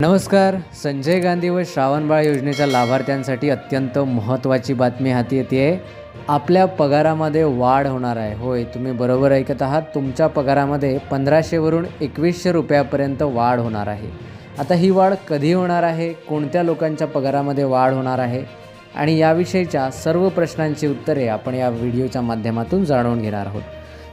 नमस्कार संजय गांधी व श्रावणबाळ योजनेच्या लाभार्थ्यांसाठी अत्यंत महत्त्वाची बातमी हाती येते आहे आपल्या पगारामध्ये वाढ होणार आहे. होय तुम्ही बरोबर ऐकत आहात. तुमच्या पगारामध्ये पंधराशेवरून एकवीसशे रुपयापर्यंत वाढ होणार आहे. आता ही वाढ कधी होणार आहे? कोणत्या लोकांच्या पगारामध्ये वाढ होणार आहे? आणि याविषयीच्या सर्व प्रश्नांची उत्तरे आपण या व्हिडिओच्या माध्यमातून जाणून घेणार आहोत.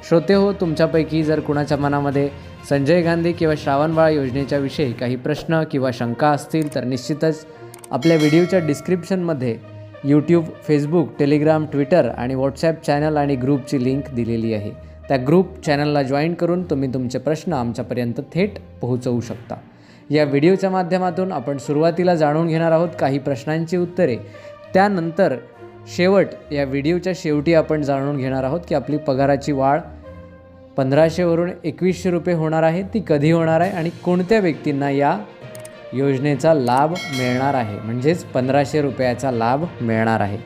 श्रोते हो तुमच्यापैकी जर कुणाच्या मनामध्ये संजय गांधी किंवा श्रावणबाळ योजनेच्या विषयी काही प्रश्न किंवा शंका असतील तर निश्चितच आपल्या व्हिडिओच्या डिस्क्रिप्शनमध्ये यूट्यूब फेसबुक टेलिग्राम ट्विटर आणि व्हॉट्सॲप चॅनल आणि ग्रुपची लिंक दिलेली आहे. त्या ग्रुप चॅनलला जॉईन करून तुम्ही तुमचे प्रश्न आमच्यापर्यंत थेट पोहोचवू शकता. या व्हिडिओच्या माध्यमातून आपण सुरुवातीला जाणून घेणार आहोत काही प्रश्नांची उत्तरे. त्यानंतर शेवट या व्हिडिओच्या शेवटी आपण जाणून घेणार आहोत की आपली पगाराची वाढ पंधराशेवरून एकवीसशे रुपये होणार आहे. ती कधी होणार आहे आणि कोणत्या व्यक्तींना या योजनेचा लाभ मिळणार आहे? म्हणजेच पंधराशे रुपयाचा लाभ मिळणार आहे.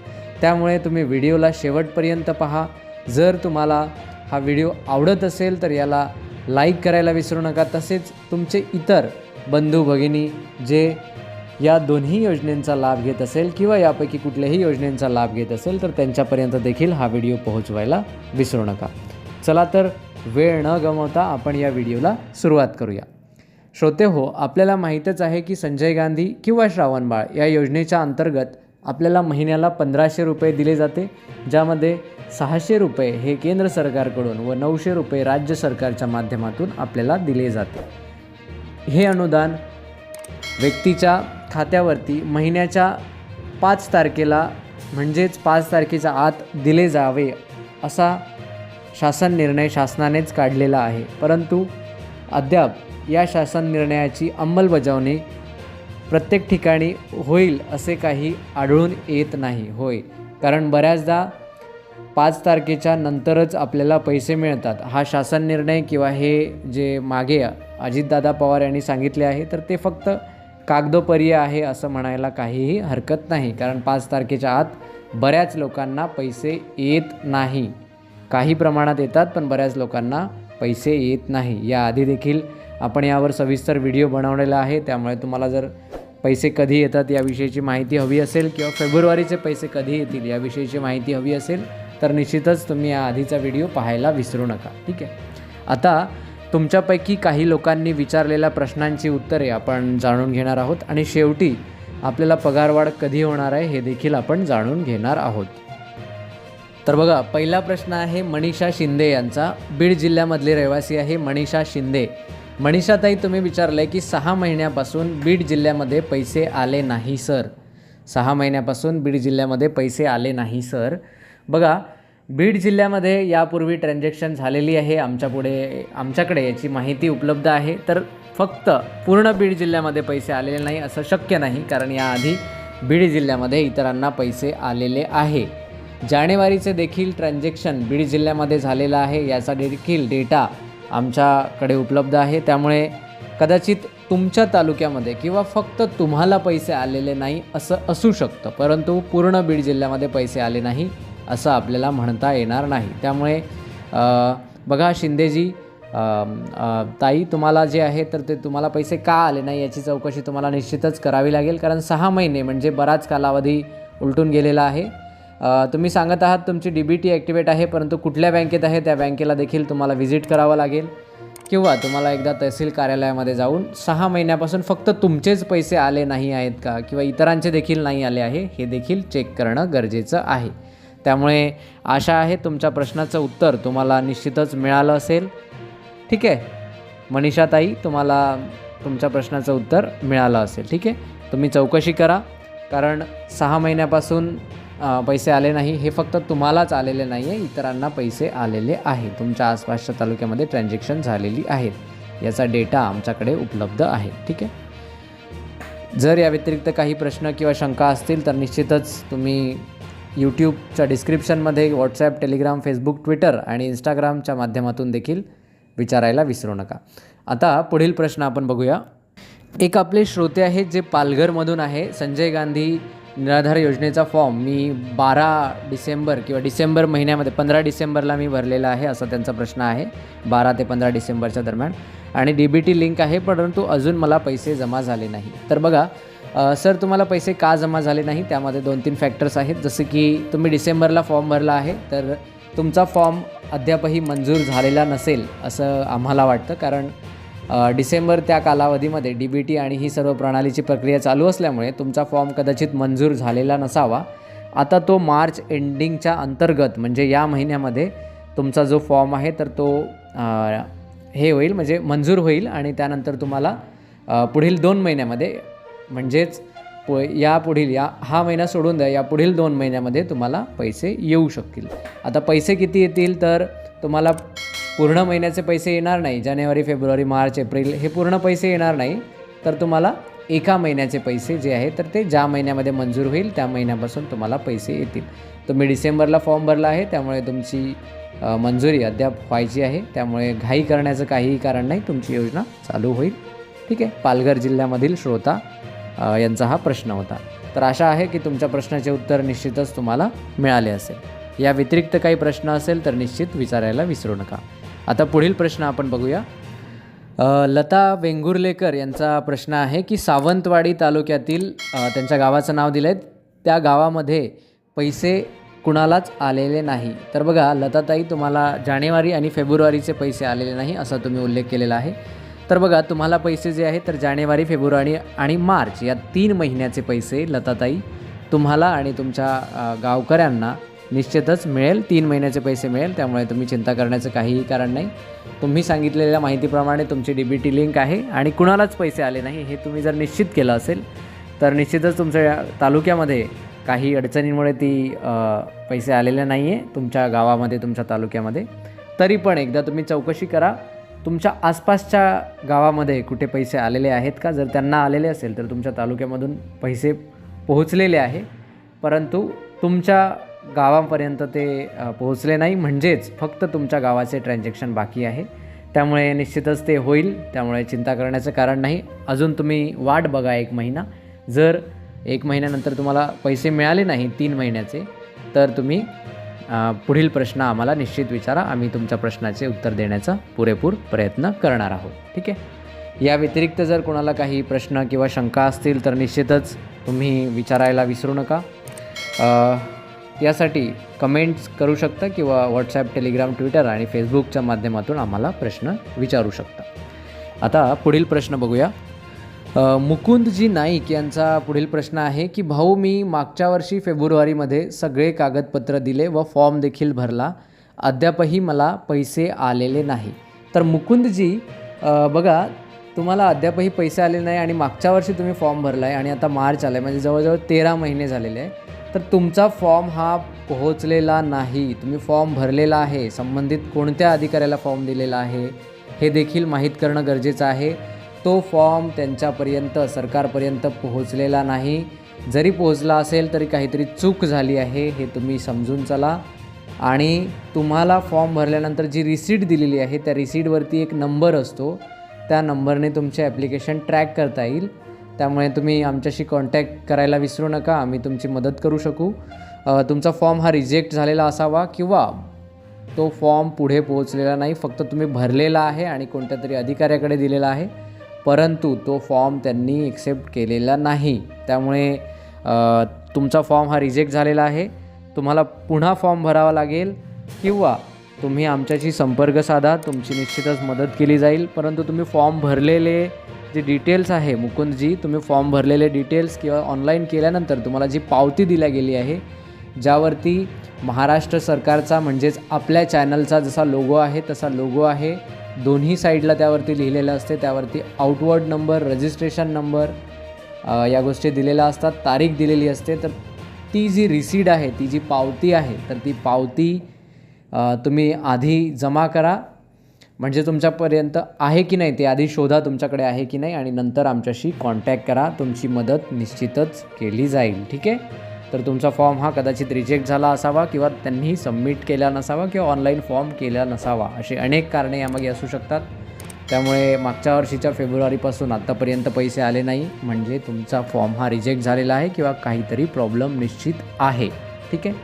त्यामुळे तुम्ही व्हिडिओला शेवटपर्यंत पहा. जर तुम्हाला हा व्हिडिओ आवडत असेल तर याला लाईक करायला विसरू नका. तसेच तुमचे इतर बंधू भगिनी जे या दोन्ही योजनेचा लाभ घेत असेल किंवा यापैकी कुठल्याही योजनेचा लाभ घेत असेल तर त्यांच्यापर्यंत देखील हा व्हिडिओ पोहोचवायला विसरू नका. चला तर वेळ न गमावता आपण या व्हिडिओला सुरुवात करूया. श्रोते हो आपल्याला माहीतच आहे की संजय गांधी किंवा श्रावणबाळ या योजनेच्या अंतर्गत आपल्याला महिन्याला पंधराशे रुपये दिले जाते ज्यामध्ये सहाशे रुपये हे केंद्र सरकारकडून व नऊशे रुपये राज्य सरकारच्या माध्यमातून आपल्याला दिले जाते. हे अनुदान व्यक्तीच्या खात्यावरती महिन्याच्या पाच तारखेला म्हणजेच पाच तारखेच्या आत दिले जावे असा शासन निर्णय शासनानेच काढलेला आहे. परंतु अद्याप या शासन निर्णयाची अंमलबजावणी प्रत्येक ठिकाणी होईल असे काही आढळून येत नाही. होय. कारण बऱ्याचदा पाच तारखेच्या नंतरच आपल्याला पैसे मिळतात. हा शासन निर्णय किंवा हे जे मागे अजितदादा पवार यांनी सांगितले आहे तर ते फक्त कागदोपर्य आहे असं म्हणायला काहीही हरकत नाही. कारण पाच तारखेच्या आत बऱ्याच लोकांना पैसे येत नाही. काही प्रमाणात येतात पण बऱ्याच लोकांना पैसे येत नाही. याआधी देखील आपण यावर सविस्तर व्हिडिओ बनवलेला आहे. त्यामुळे तुम्हाला जर पैसे कधी येतात याविषयीची माहिती हवी असेल किंवा फेब्रुवारीचे पैसे कधी येतील याविषयीची माहिती हवी असेल तर निश्चितच तुम्ही या आधीचा व्हिडिओ पाहायला विसरू नका. ठीक आहे? आता तुमच्यापैकी काही लोकांनी विचारलेल्या प्रश्नांची उत्तरे आपण जाणून घेणार आहोत आणि शेवटी आपल्याला पगारवाढ कधी होणार आहे हे देखील आपण जाणून घेणार आहोत. तर बघा पहिला प्रश्न आहे मनीषा शिंदे यांचा. बीड जिल्ह्यामधले रहिवासी आहे मनीषा शिंदे. मनीषाताई तुम्ही विचारलं आहे की सहा महिन्यापासून बीड जिल्ह्यामध्ये पैसे आले नाही सर. सहा महिन्यापासून बीड जिल्ह्यामध्ये पैसे आले नाही सर. बघा बीड जिल्ह्यामध्ये यापूर्वी ट्रान्झॅक्शन झालेली आहे. आमच्यापुढे आमच्याकडे याची माहिती उपलब्ध आहे. तर फक्त पूर्ण बीड जिल्ह्यामध्ये पैसे आलेले नाही असं शक्य नाही कारण याआधी बीड जिल्ह्यामध्ये इतरांना पैसे आलेले आहे. जानेवारीचे देखील ट्रान्झॅक्शन बीड जिल्ह्यामध्ये झालेलं आहे. याचा देखील डेटा आमच्याकडे उपलब्ध आहे. त्यामुळे कदाचित तुमच्या तालुक्यामध्ये किंवा फक्त तुम्हाला पैसे आलेले नाही असं असू शकतं. परंतु पूर्ण बीड जिल्ह्यामध्ये पैसे आले नाही असं आपल्याला म्हणता येणार नाही. त्यामुळे बघा शिंदेजी ताई तुम्हाला जे आहे तर ते तुम्हाला पैसे का आले नाही याची चौकशी तुम्हाला निश्चितच करावी लागेल. कारण सहा महिने म्हणजे बराच कालावधी उलटून गेलेला आहे. तुम्ही सांगत आहात तुमची डी बी टी ॲक्टिवेट आहे परंतु कुठल्या बँकेत आहे त्या बँकेला देखील तुम्हाला व्हिजिट करावं लागेल. किंवा तुम्हाला एकदा तहसील कार्यालयामध्ये जाऊन सहा महिन्यापासून फक्त तुमचेच पैसे आले नाही आहेत का किंवा इतरांचे देखील नाही आले आहे हे देखील चेक करणं गरजेचं आहे. त्यामुळे आशा आहे तुमच्या प्रश्नाचं उत्तर तुम्हाला निश्चितच मिळालं असेल. ठीक आहे? मनीषाताई तुम्हाला तुमच्या प्रश्नाचं उत्तर मिळालं असेल. ठीक आहे? तुम्ही चौकशी करा कारण सहा महिन्यापासून पैसे आले नाही हे फक्त तुम्हालाच आलेले नाही आहे इतरांना पैसे आलेले आहे तुमच्या आसपासच्या तालुक्यामध्ये ट्रान्झॅक्शन झालेली आहेत. याचा डेटा आमच्याकडे उपलब्ध आहे ठीक आहे? जर या व्यतिरिक्त काही प्रश्न किंवा शंका असतील तर निश्चितच तुम्ही यूट्यूबच्या डिस्क्रिप्शनमध्ये व्हॉट्सॲप टेलिग्राम फेसबुक ट्विटर आणि इंस्टाग्रामच्या माध्यमातून देखील विचारायला विसरू नका. आता पुढील प्रश्न आपण बघूया. एक आपले श्रोते आहेत जे पालघरमधून आहे संजय गांधी निराधार योजनेचा फॉर्म मी बारा डिसेंबर किंवा डिसेंबर महिन्यामध्ये पंधरा डिसेंबरला मी भरलेला आहे असा त्यांचा प्रश्न आहे बारा ते पंधरा डिसेंबरच्या दरम्यान. आणि डी बी टी लिंक आहे परंतु अजून मला पैसे जमा झाले नाही. तर बघा सर तुम्हाला पैसे का जमा झाले नाही? त्यामध्ये दोन तीन फॅक्टर्स आहेत. जसं की तुम्ही डिसेंबरला फॉर्म भरला आहे तर तुमचा फॉर्म अद्यापही मंजूर झालेला नसेल असं आम्हाला वाटतं. कारण डिसेंबर त्या कालावधीमध्ये डी बी टी आणि ही सर्व प्रणालीची प्रक्रिया चालू असल्यामुळे तुमचा फॉर्म कदाचित मंजूर झालेला नसावा. आता तो मार्च एंडिंगच्या अंतर्गत म्हणजे या महिन्यामध्ये तुमचा जो फॉर्म आहे तर तो हे होईल म्हणजे मंजूर होईल आणि त्यानंतर तुम्हाला पुढील दोन महिन्यामध्ये म्हणजेच पु या पुढील या हा महिना सोडून द्या या पुढील दोन महिन्यामध्ये तुम्हाला पैसे येऊ शकतील. आता पैसे किती येतील तर तुम्हाला पूर्ण महिन्याचे पैसे येणार नाही. जानेवारी फेब्रुवारी मार्च एप्रिल हे पूर्ण पैसे येणार नाही. तर तुम्हाला एका महिन्याचे पैसे जे आहे तर ते ज्या महिन्यामध्ये मंजूर होईल त्या महिन्यापासून तुम्हाला पैसे येतील. तुम्ही डिसेंबरला फॉर्म भरला आहे त्यामुळे तुमची मंजुरी अद्याप व्हायची आहे. त्यामुळे घाई करण्याचं काहीही कारण नाही. तुमची योजना चालू होईल. ठीक आहे? पालघर जिल्ह्यामधील श्रोता यांचा हा प्रश्न होता. तर आशा आहे की तुमच्या प्रश्नाचे उत्तर निश्चितच तुम्हाला मिळाले असेल. या व्यतिरिक्त काही प्रश्न असेल तर निश्चित विचारायला विसरू नका. आता पुढील प्रश्न आपण बघूया. लता वेंगुर्लेकर यांचा प्रश्न आहे की सावंतवाडी तालुक्यातील त्यांच्या गावाचं नाव दिलं आहे त्या गावामध्ये पैसे कुणालाच आलेले नाही. तर बघा लताताई तुम्हाला जानेवारी आणि फेब्रुवारीचे पैसे आलेले नाही असा तुम्ही उल्लेख केलेला आहे. तर बघा तुम्हाला पैसे जे आहेत तर जानेवारी फेब्रुवारी आणि मार्च या तीन महिन्याचे पैसे लताताई तुम्हाला आणि तुमच्या गावकऱ्यांना निश्चितच मिळेल. तीन महिन्याचे पैसे मिळेल. त्यामुळे तुम्ही चिंता करण्याचं काहीही कारण नाही. तुम्ही सांगितलेल्या माहितीप्रमाणे तुमची डी बी टी लिंक आहे आणि कुणालाच पैसे आले नाही हे तुम्ही जर निश्चित केलं असेल तर निश्चितच तुमच्या या तालुक्यामध्ये काही अडचणींमुळे ती पैसे आलेले नाही आहे तुमच्या गावामध्ये तुमच्या तालुक्यामध्ये. तरी पण एकदा तुम्ही चौकशी करा. तुमच्या आसपासच्या गावामध्ये कुठे पैसे आलेले आहेत का? जर त्यांना आलेले असेल तर तुमच्या तालुक्यामधून पैसे पोहोचलेले आहे. परंतु तुमच्या गावापर्यंत ते पोहोचले नाही. म्हणजेच फक्त तुमच्या गावाचे ट्रान्झॅक्शन बाकी आहे. त्यामुळे निश्चितच ते होईल. त्यामुळे चिंता करण्याचं कारण नाही. अजून तुम्ही वाट बघा एक महिना. जर एक महिन्यानंतर तुम्हाला पैसे मिळाले नाही तीन महिन्याचे तर तुम्ही पुढील प्रश्न आम्हाला निश्चित विचारा. आम्ही तुमच्या प्रश्नाचे उत्तर देण्याचा पुरेपूर प्रयत्न करणार आहोत. ठीक आहे? या व्यतिरिक्त जर कोणाला काही प्रश्न किंवा शंका असतील तर निश्चितच तुम्ही विचारायला विसरू नका. यासाठी कमेंट्स करू शकता किंवा व्हॉट्सॲप टेलिग्राम ट्विटर आणि फेसबुकच्या माध्यमातून आम्हाला प्रश्न विचारू शकता. आता पुढील प्रश्न बघूया. मुकुंदजी नाईक यांचा पुढील प्रश्न आहे की भाऊ मी मागच्या वर्षी फेब्रुवारीमध्ये सगळे कागदपत्र दिले व फॉर्म देखील भरला. अद्यापही मला पैसे आलेले नाही. तर मुकुंदजी बघा तुम्हाला अद्यापही पैसे आले नाही आणि मागच्या वर्षी तुम्ही फॉर्म भरला आहे आणि आता मार्च आला आहे म्हणजे जवळजवळ तेरा महिने झालेले आहे. तर तुमचा फॉर्म हा पोहोचलेला नाही. तुम्ही फॉर्म भरलेला आहे. संबंधित कोणत्या अधिकाऱ्याला फॉर्म दिलेला आहे हे देखील माहीत करणं गरजेचं आहे. तो फॉर्म त्यांच्यापर्यंत सरकारपर्यंत पोहोचलेला नाही. जरी पोहोचला असेल तरी काहीतरी चूक झाली आहे हे तुम्ही समजून चला. आणि तुम्हाला फॉर्म भरल्यानंतर जी रिसीट दिलेली आहे त्या रिसीटवरती एक नंबर असतो. त्या नंबरने तुमचे ॲप्लिकेशन ट्रॅक करता येईल. त्यामुळे तुम्ही आमच्याशी कॉन्टॅक्ट करायला विसरू नका आम्ही तुमची मदत करू शकू. तुमचा फॉर्म हा रिजेक्ट झालेला असावा किंवा तो फॉर्म पुढे पोहोचलेला नाही फक्त तुम्ही भरलेला आहे आणि कोणत्या तरी अधिकाऱ्याकडे दिलेला आहे परंतु तो फॉर्म त्यांनी एक्सेप्ट केलेला नाही. त्यामुळे तुमचा फॉर्म हा रिजेक्ट झालेला आहे. तुम्हाला पुन्हा फॉर्म भरावा लागेल किंवा तुम्ही आमच्याशी संपर्क साधा तुमची निश्चितच मदत केली जाईल परंतु तुम्ही फॉर्म भरलेले जे डिटेल्स आहे मुकुंदजी तुम्ही फॉर्म भरलेले डिटेल्स किंवा ऑनलाईन केल्यानंतर तुम्हाला जी पावती दिल्या गेली आहे ज्यावरती महाराष्ट्र सरकारचा म्हणजेच आपल्या चॅनलचा जसा लोगो आहे तसा लोगो आहे. दोन्ही साईडला त्यावरती लिहिलेलं असते त्यावरती आउटवर्ड नंबर रजिस्ट्रेशन नंबर या गोष्टी दिलेल्या असतात तारीख दिलेली असते. तर ती जी रिसीड आहे ती जी पावती आहे तर ती पावती तुम्ही आधी जमा करा. म्हणजे तुमच्यापर्यंत आहे की नाही? ते आधी शोधा तुमच्याकडे आहे की नाही आणि नंतर आमच्याशी कॉन्टॅक्ट करा. तुमची मदत निश्चितच केली जाईल. ठीक आहे? तर तुमचा फॉर्म हा कदाचित रिजेक्ट झाला असावा किंवा त्यांनी सबमिट केला नसावा किंवा ऑनलाईन फॉर्म केला नसावा. असे अनेक कारणे यामागे असू शकतात. त्यामुळे मागच्या वर्षीच्या फेब्रुवारीपासून आत्तापर्यंत पैसे आले नाही. म्हणजे तुमचा फॉर्म हा रिजेक्ट झालेला आहे किंवा काहीतरी प्रॉब्लेम निश्चित आहे. ठीक आहे?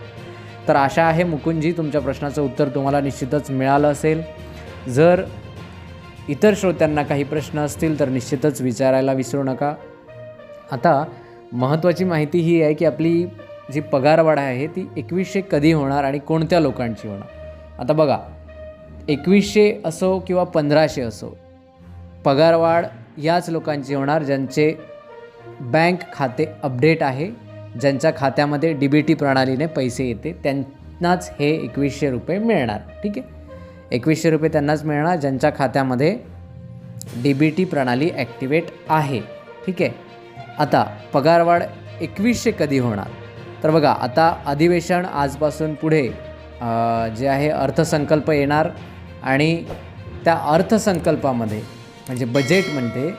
तर आशा आहे मुकुंदजी तुमच्या प्रश्नाचं उत्तर तुम्हाला निश्चितच मिळालं असेल. जर इतर श्रोत्यांना काही प्रश्न असतील तर निश्चितच विचारायला विसरू नका. आता महत्त्वाची माहिती ही आहे की आपली जी पगारवाढ आहे ती एकवीसशे कधी होणार आणि कोणत्या लोकांची होणार? आता बघा एकवीसशे असो किंवा पंधराशे असो पगारवाढ याच लोकांची होणार ज्यांचे बँक खाते अपडेट आहे ज्यांच्या खात्यामध्ये डी बी टी प्रणालीने पैसे येते त्यांनाच हे एकवीसशे रुपये मिळणार ठीक आहे? एकवीसशे रुपये त्यांनाच मिळणार ज्यांच्या खात्यामध्ये डी बी टी प्रणाली ॲक्टिवेट आहे. ठीक आहे? आता पगारवाढ एकवीसशे कधी होणार? तर बघा आता अधिवेशन आजपासून पुढे जे आहे अर्थसंकल्प येणार आणि त्या अर्थसंकल्पामध्ये म्हणजे बजेटमध्ये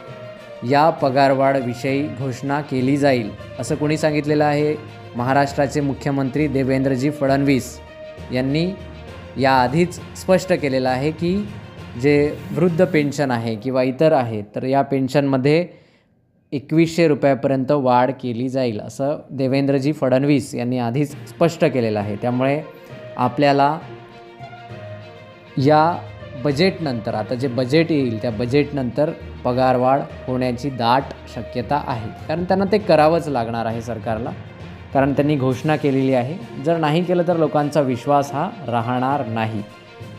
या पगारवाढविषयी घोषणा केली जाईल. असं कोणी सांगितलेलं आहे? महाराष्ट्राचे मुख्यमंत्री देवेंद्रजी फडणवीस यांनी याआधीच स्पष्ट केलेलं आहे की जे वृद्ध पेन्शन आहे किंवा इतर आहे तर या पेन्शनमध्ये एकवीसशे रुपयापर्यंत वाढ केली जाईल असं देवेंद्रजी फडणवीस यांनी आधीच स्पष्ट केलेलं आहे. त्यामुळे आपल्याला या बजेटनंतर आता जे बजेट येईल त्या बजेटनंतर पगारवाढ होण्याची दाट शक्यता आहे. कारण त्यांना ते करावंच लागणार आहे सरकारला. कारण त्यांनी घोषणा केलेली आहे. जर नाही केलं तर लोकांचा विश्वास हा राहणार नाही.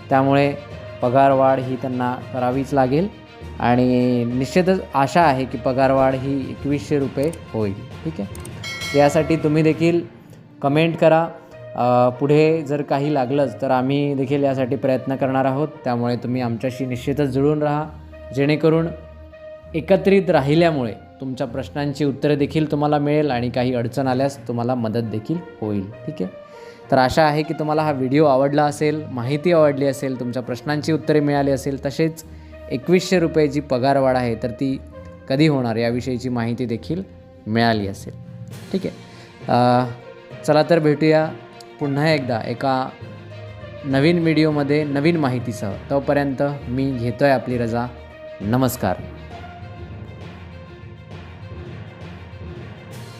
त्यामुळे पगारवाढ ही त्यांना करावीच लागेल आणि निश्चितच आशा आहे की पगारवाढ ही एकवीसशे रुपये होईल. ठीक आहे? यासाठी तुम्ही देखील कमेंट करा. पुढे जर काही लागलंच तर आम्ही देखील यासाठी प्रयत्न करणार आहोत. त्यामुळे तुम्ही आमच्याशी निश्चितच जुळून राहा. जेणेकरून एकत्रित राहिल्यामुळे तुमच्या प्रश्नांची उत्तरे देखील तुम्हाला मिळेल आणि काही अडचण आल्यास तुम्हाला मदत देखील होईल. ठीक आहे? तर आशा आहे की तुम्हाला हा व्हिडिओ आवडला असेल माहिती आवडली असेल तुमच्या प्रश्नांची उत्तरे मिळाली असेल तसेच एकवीसशे रुपये जी पगारवाढ आहे तर ती कधी होणार याविषयीची माहिती देखील मिळाली असेल. ठीक आहे? चला तर भेटूया पुन्हा एकदा एका नवीन व्हिडिओमध्ये नवीन माहितीसह. तोपर्यंत मी घेतो आहे आपली रजा. नमस्कार.